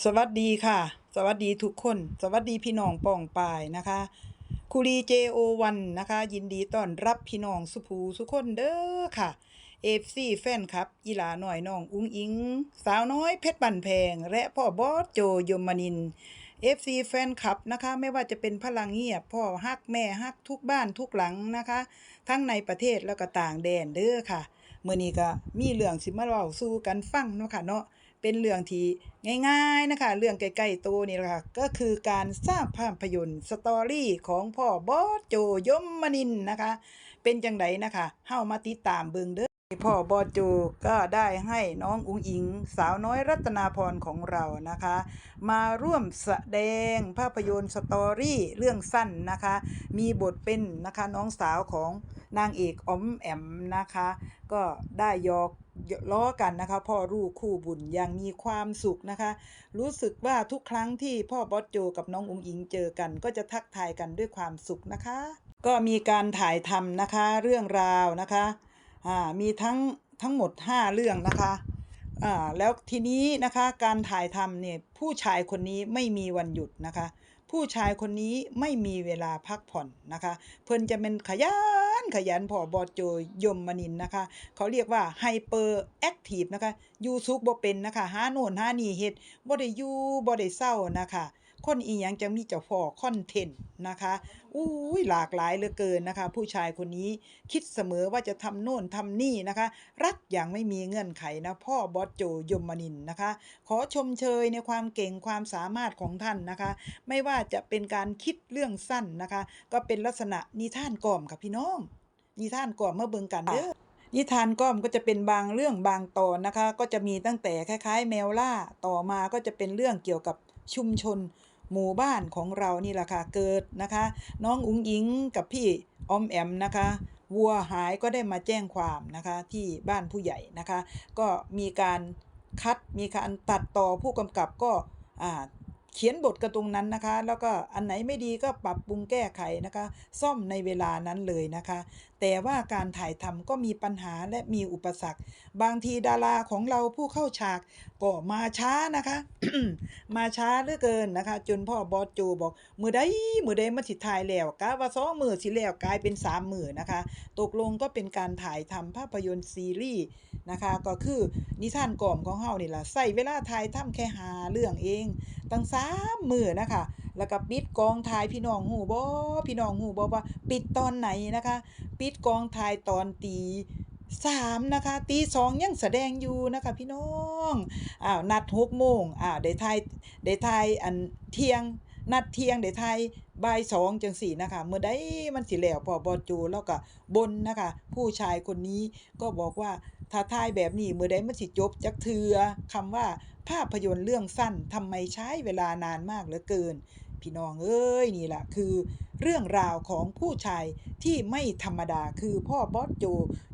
สวัสดีค่ะ สวัสดีทุกคน สวัสดีพี่น้องป่องปายนะคะคุรี JO1 นนะคะ ยินดีต้อนรับพี่น้องสุภูสุคนเด้อค่ะ FC แฟนครับอีหลาหน่อยน้องอุ้งอิง สาวน้อยเพชรบันแพง และพ่อบอสโจยมนิน FC แฟนคลับนะคะ ไม่ว่าจะเป็นพลังเงียบพ่อฮักแม่ฮักทุกบ้านทุกหลังนะคะ ทั้งในประเทศแล้วก็ต่างแดนเด้อค่ะเมื่อนี้ก็มีเรื่องสิมาเล่าสู่กันฟังเนาะค่ะเนาะ เป็นเรื่องที่ง่ายๆนะคะ เรื่องใกล้ๆตัวนี่แหละค่ะก็คือการสร้างภาพยนตร์สตอรี่ของพ่อบอสโจยมมนินนะคะ เป็นจังไดนะคะเฮามาติดตามเบิ่งเด้อพ่อบอสโจก็ได้ให้น้องอุ๋งอิง สาวน้อยรัตนาพรของเรานะคะ มาร่วมแสดงภาพยนตร์สตอรี่เรื่องสั้นนะคะ มีบทเป็นนะคะน้องสาวของนางเอกอมแอมนะคะ ก็ได้ยอก ล้อกันนะคะ พ่อลูกคู่บุญอย่างมีความสุขนะคะ รู้สึกว่าทุกครั้งที่พ่อบอสโจกับน้องอุ๋งอิงเจอกัน ก็จะทักทายกันด้วยความสุขนะคะ ก็มีการถ่ายทำนะคะเรื่องราวนะคะอ่ามีทั้งทั้งหมด 5 เรื่องนะคะอ่าแล้วทีนี้นะคะการถ่ายทำเนี่ยผู้ชายคนนี้ไม่มีวันหยุดนะคะ ผู้ชายคนนี้ไม่มีเวลาพักผ่อนนะคะ เพิ่นจะเป็นขยันขยันพอบอโจยมมนินนะคะ เขาเรียกว่าไฮเปอร์แอคทีฟนะคะอยู่ซุกบ่เป็นนะคะหาโน่นหานี่เฮ็ดบ่ได้อยู่บ่ได้เศร้านะคะ คนอีหยังจะมีเจ้าฟอคอนเทนต์นะคะอุ้ยหลากหลายเหลือเกินนะคะ ผู้ชายคนนี้คิดเสมอว่าจะทำโน่นทำนี่นะคะ รักอย่างไม่มีเงื่อนไขนะพ่อบอสโจยมนินนะคะ ขอชมเชยในความเก่งความสามารถของท่านนะคะ ไม่ว่าจะเป็นการคิดเรื่องสั้นนะคะ ก็เป็นลักษณะนิทานก่อมค่ะพี่น้องนิทานก่อมเมื่อเบิงกันเด้อนิทานก้อมก็จะเป็นบางเรื่องบางตอนนะคะ ก็จะมีตั้งแต่คล้าย ๆ แมวล่าต่อมาก็จะเป็นเรื่องเกี่ยวกับชุมชน หมู่บ้านของเรานี่แหละค่ะเกิดนะคะ น้องอุ๋งอิงกับพี่ออมแอมนะคะวัวหายก็ได้มาแจ้งความนะคะที่บ้านผู้ใหญ่นะคะ ก็มีการคัดมีการตัดต่อผู้กำกับก็อ่าเขียนบทกระตรงนั้นนะคะ แล้วก็อันไหนไม่ดีก็ปรับปรุงแก้ไขนะคะ ซ่อมในเวลานั้นเลยนะคะ แต่ว่าการถ่ายทำก็มีปัญหาและมีอุปสรรค บางทีดาราของเราผู้เข้าฉาก ก็มาช้านะคะ มาช้าเหลือเกินนะคะ จนพ่อบอสโจบอก มือใดมือใดมันสิถ่ายแล้วกะว่าสองมือสิแล้วกลายเป็นสามมือนะคะ ตกลงก็เป็นการถ่ายทำภาพยนตร์ซีรีส์นะคะ ก็คือนิทานกล่อมของเฮานี่ล่ะใส่เวลาถ่ายทำแค่หาเรื่องเอง ตั้งสามมือนะคะ แล้วก็ปิดกองถ่ายพี่น้องหูบ่พี่น้องหูบ่ว่า ปิดตอนไหนนะคะ ปิดกองถ่ายตอนตี สามนะคะตีสองยังแสดงอยู่นะคะพี่น้องอ้าวนัดหกโมงอ้าวได้ถ่ายได้ถ่ายอันเที่ยงนัดเที่ยงได้ถ่ายบ่ายสองจังสี่นะคะ เมื่อใดมันสิแล้วพอบอจูแล้วก็บนนะคะ ผู้ชายคนนี้ก็บอกว่าถ้าถ่ายแบบนี้เมื่อใดมันสิจบจักเทือคำว่าภาพยนตร์เรื่องสั้นทำไมใช้เวลานานมากเหลือเกิน พี่น้องเอ้ยนี่แหละคือ เรื่องราวของผู้ชายที่ไม่ธรรมดาคือพ่อบอสโจ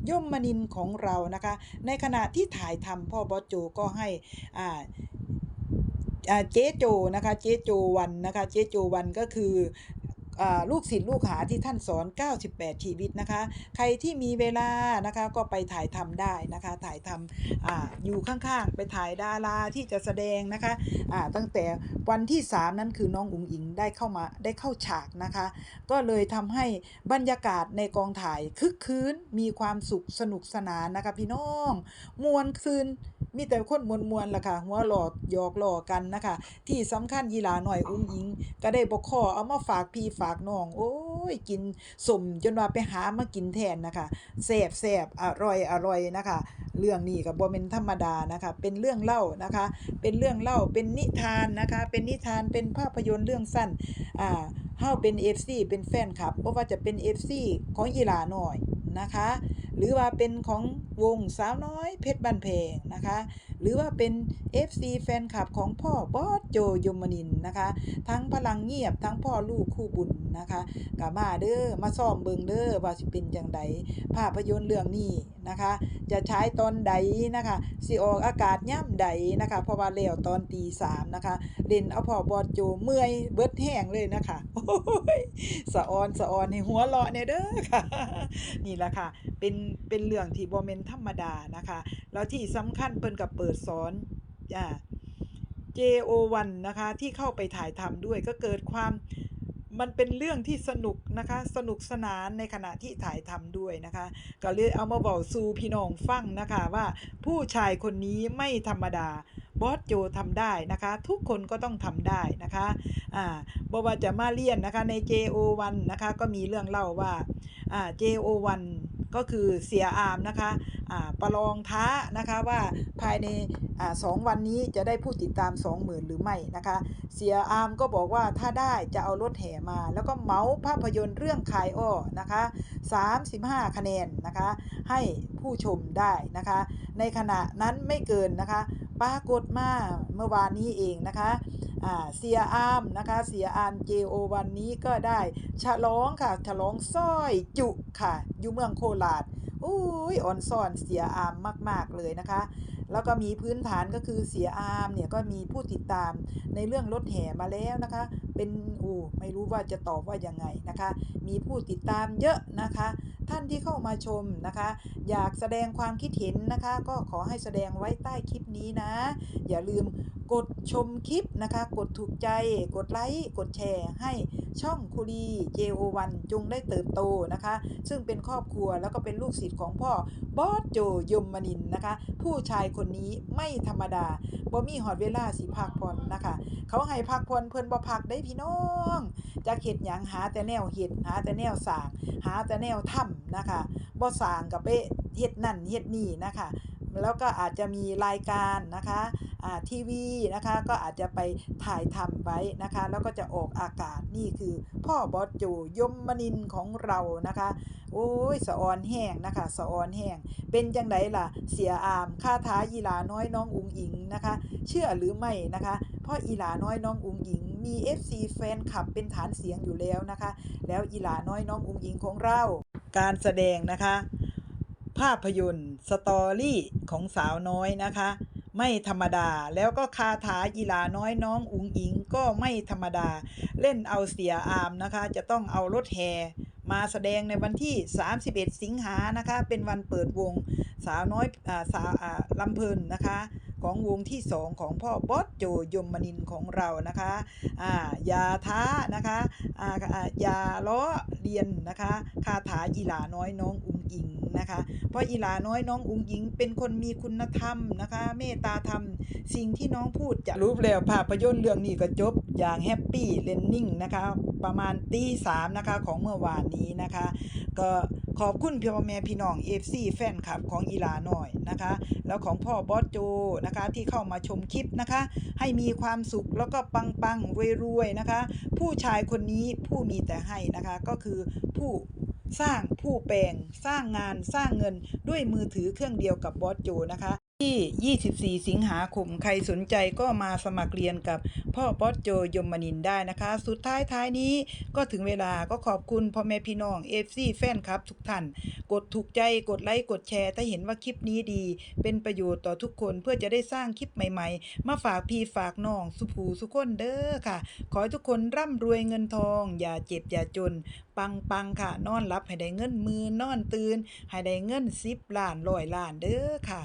ย่อมมนินของเรานะคะ ในขณะที่ถ่ายทำพ่อบอสโจก็ให้อ่าเจ๊โจนะคะเจ๊โจวันนะคะเจ๊โจวันก็คือ ลูกศิษย์ลูกหาที่ท่านสอน 98 ชีวิตนะคะ ใครที่มีเวลานะคะก็ไปถ่ายทำได้นะคะ ถ่ายทำออยู่ข้างๆ ไปถ่ายดาราที่จะแสดงนะคะอ่าตั้งแต่วันที่ 3 นั้นคือน้องอุ๋งอิงได้เข้ามาได้เข้าฉากนะคะ ก็เลยทำให้บรรยากาศในกองถ่ายคึกคืนมีความสุขสนุกสนานนะคะพี่น้องมวนคืนมีแต่คนมวนมวนล่ะค่ะหัวหลอดหยอกหล่อกันนะคะ ที่สำคัญยีหลาหน่อยอุ้งอิง ก็ได้บอกขอเอามาฝากพี่ฝากน้อง โอ้ยกินสมจนว่าไปหามากินแทนนะคะแซ่บแซ่บอร่อยอร่อยนะคะ เรื่องนี้ก็บ่แม่นธรรมดานะคะ เป็นเรื่องเล่านะคะ เป็นเรื่องเล่าเป็นนิทานนะคะ เป็นนิทานเป็นภาพยนตร์เรื่องสั้นอ่าเฮาเป็น FC เป็นแฟนคลับบ่ว่าจะเป็น FC ของอีหลาน้อยนะคะ หรือว่าเป็นของวงสาวน้อยเพชรบ้านแพงนะคะ หรือว่าเป็น FC แฟนคลับของพ่อบอสโจยมนินนะคะ ทั้งพลังเงียบทั้งพ่อลูกคู่บุญนะคะก็มาเด้อมาซ่อมเบิงเด้อว่าสิเป็นจังใดภาพยนตร์เรื่องนี้นะคะ จะฉายตอนใดนะคะสิออกอากาศย่ำใดนะคะ เพราะว่าแล้วตอนตีสามนะคะเล่นเอาพอบอสโจเมื่อยเบิดแห้งเลยนะคะโอ้ยสะออนสะออนให้หัวเราะเนี่ยเด้อค่ะ นี่แหละค่ะ เป็นเป็นเรื่องที่บ่แม่นธรรมดานะคะ แล้วที่สำคัญเพิ่นก็เปิดสอนอ่า JO1 นะคะที่เข้าไปถ่ายทำด้วยก็เกิดความ มันเป็นเรื่องที่สนุกนะคะ สนุกสนานในขณะที่ถ่ายทำด้วยนะคะ ก็เลยเอามาบอกสู่พี่น้องฟังนะคะว่าผู้ชายคนนี้ไม่ธรรมดาบอสโจทำได้นะคะ ทุกคนก็ต้องทำได้นะคะอ่าบว่าจะมาเรียนนะคะใน JO1 นะคะก็มีเรื่องเล่าว่าอ่า JO1 ก็คือเสียอามนะคะ ประลองท้านะคะว่าภายในอสองวันนี้จะได้ผู้ติดตาม 20,000 หรือไม่นะคะ เสียอามก็บอกว่าถ้าได้จะเอารถแห่มา แล้วก็เมาภาพยนตร์เรื่องคายอ้อนะคะ35 คะแนนนะคะ ให้ผู้ชมได้นะคะ ในขณะนั้นไม่เกินนะคะปรากฏมาเมื่อวานนี้เองนะคะเสียอามนะคะเสียอาม JO วันนี้ก็ได้ฉลองค่ะฉลองสร้อยจุค่ะ อยู่เมืองโคราช อุ้ยอ่อนซ่อนเสียอามมาก ๆ เลยนะคะ แล้วก็มีพื้นฐานก็คือเสียอามเนี่ยก็มีผู้ติดตามในเรื่องรถแห่มาแล้วนะคะ เป็นอูไม่รู้ว่าจะตอบว่ายังไงนะคะ มีผู้ติดตามเยอะนะคะ ท่านที่เข้ามาชมนะคะ อยากแสดงความคิดเห็นนะคะ ก็ขอให้แสดงไว้ใต้คลิปนี้นะ อย่าลืม กดชมคลิปนะคะ กดถูกใจ กดไลค์ กดแชร์ให้ช่องคุรี JO1 จงได้เติบโตนะคะ ซึ่งเป็นครอบครัวแล้วก็เป็นลูกศิษย์ของพ่อบอสโจยมมนินนะคะ ผู้ชายคนนี้ไม่ธรรมดาบ่มีหอดเวลาสิพักผ่อนะคะ เขาให้พักผ่อนเพิ่นบ่พักได้พี่น้องจากเฮ็ดหยังหาแต่แนวเฮ็ดหาแต่แนวสางหาแต่แนวทำนะคะบ่สางก็ไปเฮ็ดนั่นเฮ็ดนี่นะคะ แล้วก็อาจจะมีรายการนะคะทีวีนะคะก็อาจจะไปถ่ายทำไว้นะคะ แล้วก็จะออกอากาศนี่คือ พ่อบอสโจยมมนินของเรานะคะ โอ้ยสะออนแห้งนะคะสะออนแห้งเป็นจังไดล่ะเสียอามคาถายีลาน้อยน้องอุงอิงนะคะ เชื่อหรือไม่นะคะพราะอีลาน้อยน้องอุงอิง มี FC แฟนคลับเป็นฐานเสียงอยู่แล้วนะคะ แล้วอีลาน้อยน้องอุงอิงของเรา การแสดงนะคะ ภาพยนตร์สตอรี่ของสาวน้อยนะคะ ไม่ธรรมดาแล้วก็คาถาอีหลาน้อยน้องอุงอิงก็ไม่ธรรมดา เล่นเอาเสียอามนะคะ จะต้องเอารถแห่มาแสดงในวันที่ 31 สิงหานะคะ เป็นวันเปิดวงสาวน้อยอสาวลำเพลินนะคะของวงที่2ของพ่อบอสโจยมมนินของเรานะคะอ่าอย่าท้านะคะอ่าอย่าล้อเลียนนะคะ คาถาอีหลาน้อยน้องอุ้ง อิงนะคะ เพราะอีหลาน้อยน้องอุงอิง เป็นคนมีคุณธรรมนะคะ เมตตาธรรม สิ่งที่น้องพูดจะรู้แล้วภาพยนตร์เรื่องนี้ก็จบอย่างแฮปปี้เลนนิ่งนะคะประมาณตีสามนะคะของเมื่อวานนี้นะคะ ก็ขอบคุณพี่พ่อแม่พี่น้อง FC แฟนคลับของอีหลาหน่อยนะคะ แล้วของพ่อบอสโจนะคะที่เข้ามาชมคลิปนะคะ ให้มีความสุขแล้วก็ปังปังๆรวยๆนะคะ ผู้ชายคนนี้ผู้มีแต่ให้นะคะก็คือผู้ สร้างผู้แปลง สร้างงาน สร้างเงินด้วยมือถือเครื่องเดียวกับบอสโจนะคะ ที่ 24 สิงหาคม ใครสนใจก็มาสมัครเรียนกับพ่อบอสโจยมนินได้นะคะ สุดท้ายท้ายนี้ก็ถึงเวลาก็ขอบคุณพ่อแม่พี่น้อง FC แฟนคลับทุกท่าน กดถูกใจกดไลค์ กดแชร์ ถ้าเห็นว่าคลิปนี้ดี เป็นประโยชน์ต่อทุกคนเพื่อจะได้สร้างคลิปใหม่ๆ มาฝากพี่ฝากน้อง สุภูสุคนเด้อค่ะ ขอให้ทุกคนร่ำรวยเงินทอง อย่าเจ็บอย่าจน ปังปังค่ะ นอนหลับให้ได้เงินมือนนอนตื่นให้ได้เงินสิบล้านร้อยล้านเด้อค่ะ